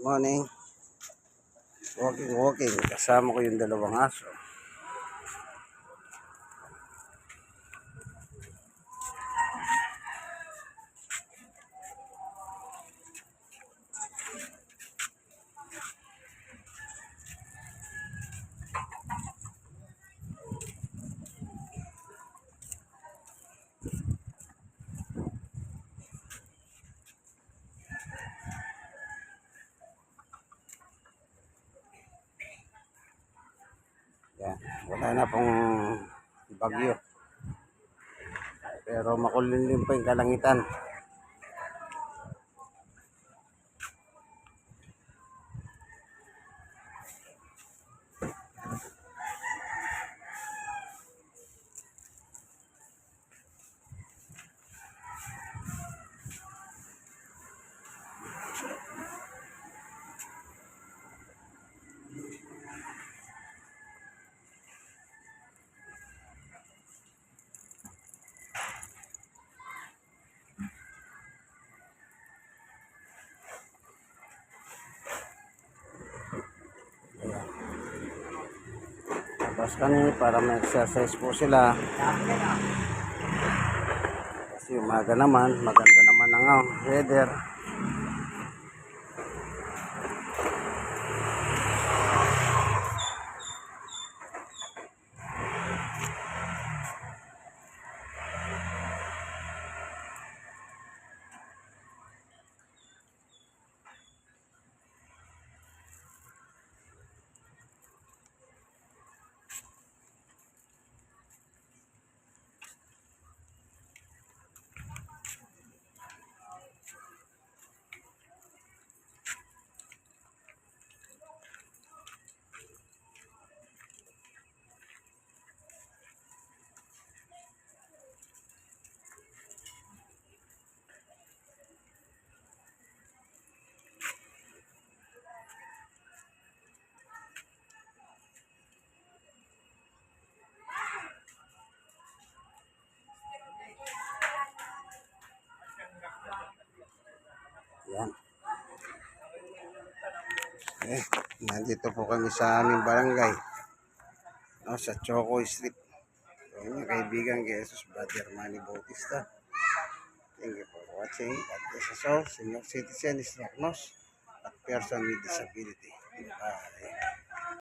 Morning. Walking, walking. Kasama ko yung dalawang aso. Yan. Wala na pong bagyo. Pero makulimlim pa yung kalangitan. Tapos kami para ma-exercise po sila. Kasi umaga naman, maganda naman ang weather. Eh, nandito po kami sa aming barangay. No, sa Choco Street. So, yung kaibigan kay Jesus Brother Manny Bautista. Thank you for watching. God bless us all. Senior citizen diagnosed at person with disability. Bye.